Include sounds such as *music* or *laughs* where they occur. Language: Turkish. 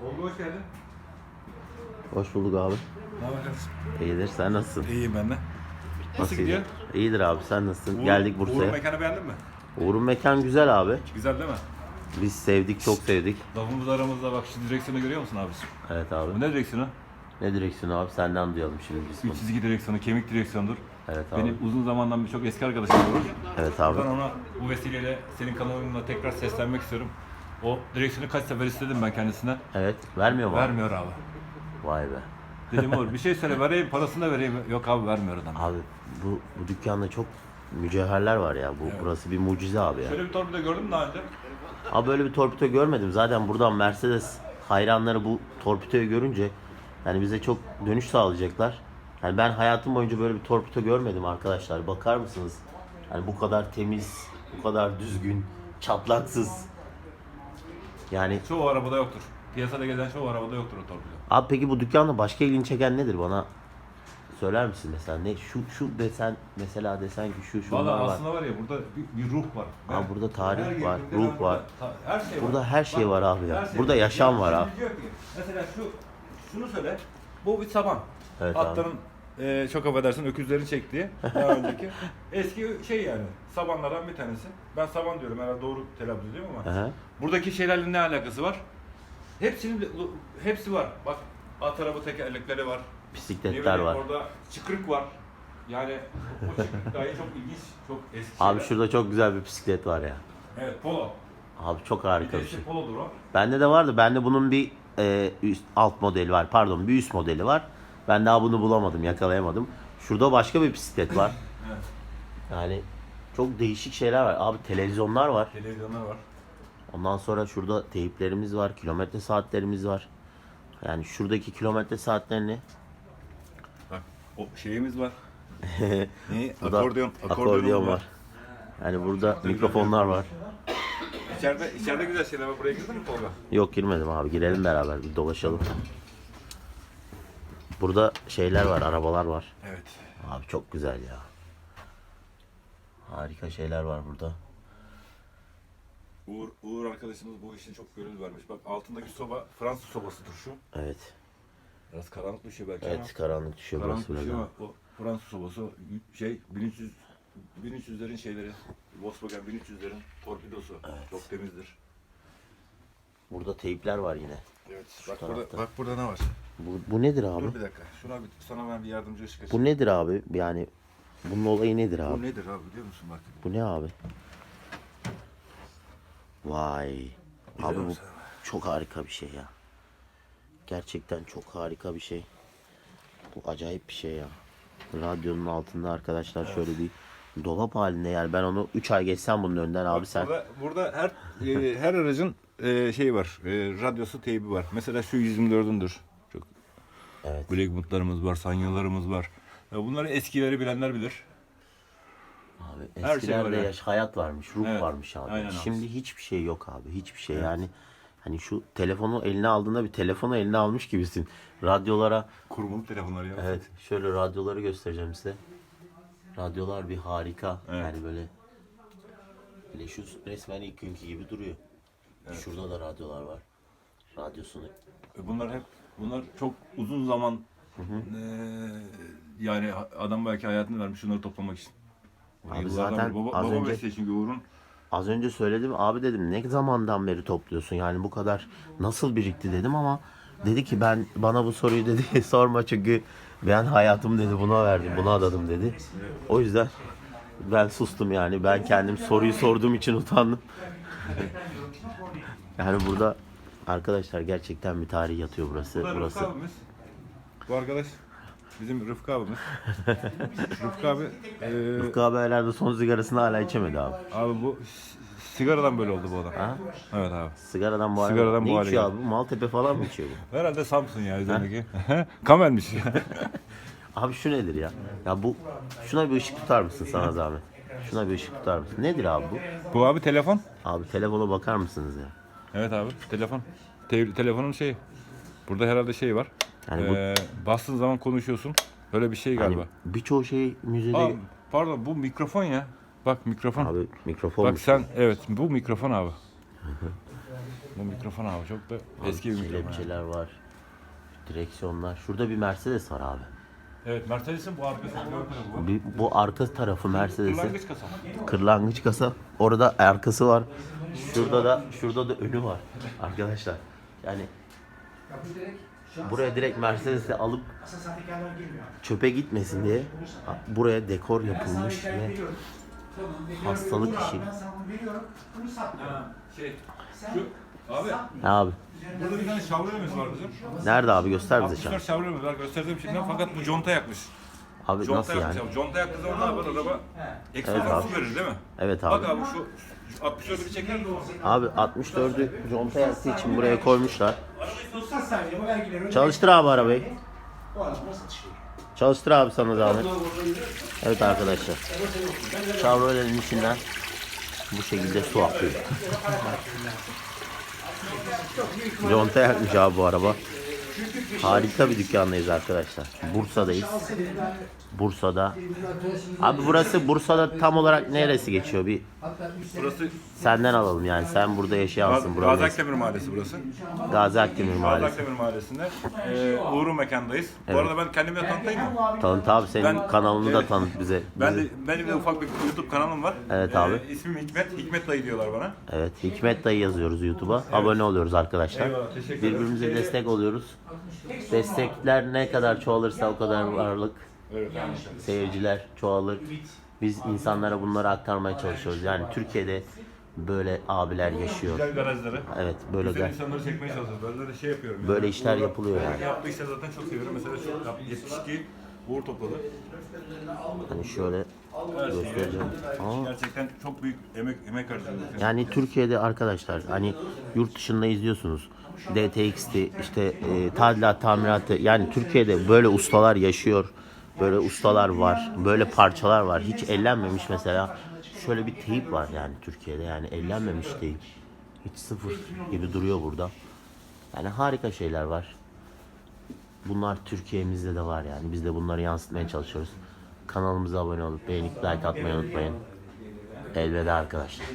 Tolga hoş geldin. Hoş bulduk abi. Ne kardeşim? İyidir. Sen nasılsın? İyiyim ben de. Nasıl gidiyor? İyidir abi. Sen nasılsın? Uğur- Geldik Bursa'ya. mekanı beğendin mi? Uğur'un mekan güzel abi. Güzel değil mi? Biz sevdik, çok sevdik. Lafımız aramızda bak şu direksiyonu görüyor musun abi? Evet abi. Bu ne direksiyonu? Ne direksiyonu abi? Senden duyalım şimdi biz bunu. Çizgi direksiyonu, kemik direksiyonudur. Evet abi. Benim uzun zamandan bir çok eski arkadaşım Uğur. Evet abi. Ben ona bu vesileyle senin kanalınla tekrar seslenmek istiyorum. O direksiyonu kaç sefer istedim ben kendisine. Evet. Vermiyor mu? Vermiyor abi. Vay be. Dedim Uğur bir şey *laughs* söyle vereyim parasını da vereyim. Yok abi vermiyor adam. Abi bu, bu dükkanda çok mücevherler var ya. Bu burası bir mucize abi ya. Şöyle bir torpido gördün mü daha önce? Abi böyle bir torpido görmedim. Zaten buradan Mercedes hayranları bu torpidoyu görünce yani bize çok dönüş sağlayacaklar. Yani ben hayatım boyunca böyle bir torpido görmedim arkadaşlar. Bakar mısınız? Yani bu kadar temiz, bu kadar düzgün, çatlaksız. Yani Çoğu arabada yoktur. Piyasada gezen çoğu arabada yoktur o torpido. abi peki bu dükkanda başka ilgini çeken nedir bana? Söyler misin mesela ne şu şu desen mesela desen ki şu şunlar Valla var. aslında var ya burada bir, bir ruh var. Aa, burada tarih Her var, ruh burada var. ta- her şey Burada her şey var abi ya. her şey Burada yaşam var şimdi abi. diyor ki, Mesela şu şunu söyle. Bu bir saban. Evet abi. Atların e, çok affedersin öküzlerin çektiği daha önceki *laughs* eski şey yani sabanlardan bir tanesi. Ben saban diyorum herhalde doğru telaffuz ediyorum ama. Aha. Buradaki şeylerle ne alakası var? Hepsinin hepsi var. Bak at araba tekerlekleri var. Bisikletler bileyim, var. Orada çıkrık var. Yani o çıkrık dahi çok ilginç, çok eski Abi şeyler. şurada çok güzel bir bisiklet var ya. Evet, polo. Abi çok harika bir Bir şey. polodur o. Bende de vardı. Bende bunun bir e, üst, alt modeli var. Pardon bir üst modeli var. Ben daha bunu bulamadım, yakalayamadım. Şurada başka bir bisiklet var. Evet. Yani çok değişik şeyler var. Abi televizyonlar var. Televizyonlar var. Ondan sonra şurada teyplerimiz var. Kilometre saatlerimiz var. Yani şuradaki kilometre saatlerini Bak o şeyimiz var. *laughs* ne? Akordeon, akordeon var. Yani burada mikrofonlar var. İçeride, içeride güzel şeyler var. Buraya girdin mi Tolga? Yok girmedim abi. Girelim beraber bir dolaşalım. Burada şeyler var, arabalar var. Evet. Abi çok güzel ya. Harika şeyler var burada. Uğur, Uğur arkadaşımız bu işin çok gönül vermiş. Bak altındaki soba Fransız sobasıdır şu. Evet. Biraz karanlık düşüyor belki Evet karanlık düşüyor ama. Karanlık burası biraz. düşüyor ama. ama o Fransız sobası şey 1300 1300'lerin şeyleri Volkswagen 1300'lerin torpidosu. Çok temizdir. Burada teypler var yine. Evet. Bak tarafta. burada, bak burada ne var? Bu, bu nedir abi? Dur bir dakika. Şuna bir, sana ben bir yardımcı ışık Bu açayım. nedir abi? Yani bunun olayı nedir Bu abi? nedir abi biliyor musun bak? Bu ne abi? Vay. Biliyor Abi bu musun? çok harika bir şey ya. Gerçekten çok harika bir şey. Bu acayip bir şey ya. Radyonun altında arkadaşlar şöyle bir dolap halinde yani ben onu 3 ay geçsem bunun önünden abi Bak sen Burada, burada her e, her aracın e, şeyi var. E, radyosu, teybi var. Mesela şu 124'ündür. Evet. Blackwood'larımız var, Sanyo'larımız var. Ya bunları eskileri bilenler bilir. Abi Her şey eskilerde var ya. yaş hayat varmış, ruh Evet, varmış abi. aynen abi. Şimdi hiçbir şey yok abi. Hiçbir şey yani hani şu telefonu eline aldığında bir telefonu eline almış gibisin. Radyolara Kurmalı telefonlar ya. evet şöyle radyoları göstereceğim size. Radyolar bir harika. Evet. Yani böyle böyle şu resmen ilk günkü gibi duruyor. Şurada da radyolar var. Radyosunu E, Bunlar hep bunlar çok uzun zaman e, yani adam belki hayatını vermiş şunları toplamak için. Abi Yıllardan zaten beri. baba, az baba önce- çünkü Uğur'un Az önce söyledim abi dedim ne zamandan beri topluyorsun yani bu kadar nasıl birikti dedim ama dedi ki ben bana bu soruyu dedi *laughs* sorma çünkü ben hayatımı dedi buna verdim buna adadım dedi. O yüzden ben sustum yani ben kendim soruyu sorduğum için utandım. *laughs* yani burada arkadaşlar gerçekten bir tarih yatıyor burası. Bu da burası. Rıfkı abimiz. Bu arkadaş bizim Rıfkı abimiz. Rıfkı abi e, Rıfkı abi herhalde son sigarasını hala içemedi abi. abi bu sigaradan böyle oldu bu adam. Ha? Evet abi. Sigaradan bu hale Sigaradan ne bu hale içiyor geldi. abi? Maltepe falan mı içiyor bu? *laughs* Herhalde Samsun ya üzerindeki. *laughs* Kamelmiş. *laughs* Abi şu nedir ya? Ya bu şuna bir ışık tutar mısın sana zahmet? Şuna bir ışık tutar mısın? Nedir abi bu? bu abi telefon. Abi telefona bakar mısınız ya? Evet abi telefon. Te- telefonun şeyi. Burada herhalde şey var. Yani bu- Ee, bastığın zaman konuşuyorsun. Böyle bir şey Hani galiba. birçoğu şey müzede... Aa, pardon bu mikrofon ya. Bak mikrofon. Abi mikrofon Bak sen evet bu mikrofon abi. Bu mikrofon abi çok da eski bir mikrofon. yani. Kelepçeler var. Direksiyonlar. Şurada bir Mercedes var abi. Evet Mercedes'in bu arkası var. Bir, bu arka tarafı Mercedes'in. Kırlangıç kasa. Kırlangıç kasa. Orada arkası var. Şurada da şurada da önü var. Arkadaşlar. Yani buraya direkt Mercedes'i alıp çöpe gitmesin diye buraya dekor yapılmış ve hastalık işi. Şey, şu abi abi? Burada bir tane şavrolemiz var bizim. Nerede abi göster bize şu an. 64 şavrolemiz var gösterdim şimdi fakat bu conta yakmış. Abi Conta nasıl yakmış yani? abi. Conta yaktığı zaman ne yapar araba? Eksi Evet abi. su verir değil mi? Evet Bak abi. abi şu, şu 64'ü bir çeker misin? Abi 64'ü conta yaktığı için buraya koymuşlar. Çalıştır abi arabayı. Çalıştır abi sana zahmet. Evet arkadaşlar. Chevrolet'in içinden bu şekilde su akıyor. *laughs* Conta yakmış abi bu araba. Harika bir dükkandayız arkadaşlar. Bursa'dayız. Bursa'da. Abi burası Bursa'da tam olarak neresi geçiyor? Bir Burası senden alalım yani. Sen burada yaşayansın. Gazi Burada Akdemir Mahallesi burası. Gazi Akdemir Gazi Mahallesi. Akdemir Mahallesi'nde. Ee, Uğur'un mekandayız. Evet. Bu arada ben kendimi de tanıtayım mı? Tanıt abi senin Ben- kanalını da Evet. tanıt bize. Ben de, Bizi- benim de ufak bir YouTube kanalım var. Evet abi. ismim Hikmet. Hikmet dayı diyorlar bana. Evet, Hikmet dayı yazıyoruz YouTube'a. Abone oluyoruz arkadaşlar. Eyvallah, teşekkür ederim. Birbirimize destek oluyoruz. Destekler ne kadar çoğalırsa o kadar varlık, Evet. seyirciler çoğalır. Biz insanlara bunları aktarmaya çalışıyoruz. Yani Türkiye'de böyle abiler yaşıyor. Güzel garajları. Evet, böyle Güzel gel. insanları çekmeye çalışıyoruz. Böyle de şey yapıyorum. yani. Böyle işler yapılıyor yani. Yaptığı işleri zaten çok seviyorum. Mesela şu yap- 72 Uğur topladı. Hani şöyle Her şeyi göstereceğim. Ama Gerçekten çok büyük emek emek harcıyoruz. Yani Türkiye'de arkadaşlar hani yurt dışında izliyorsunuz. DTX'ti işte e, tadilat tamiratı yani Türkiye'de böyle ustalar yaşıyor. Böyle ustalar var. Böyle parçalar var. Hiç ellenmemiş mesela. Şöyle bir teyip var yani Türkiye'de yani ellenmemiş teyip. Hiç sıfır gibi duruyor burada. Yani harika şeyler var. Bunlar Türkiye'mizde de var yani. Biz de bunları yansıtmaya çalışıyoruz. Kanalımıza abone olup beğenip like atmayı unutmayın. Elveda arkadaşlar.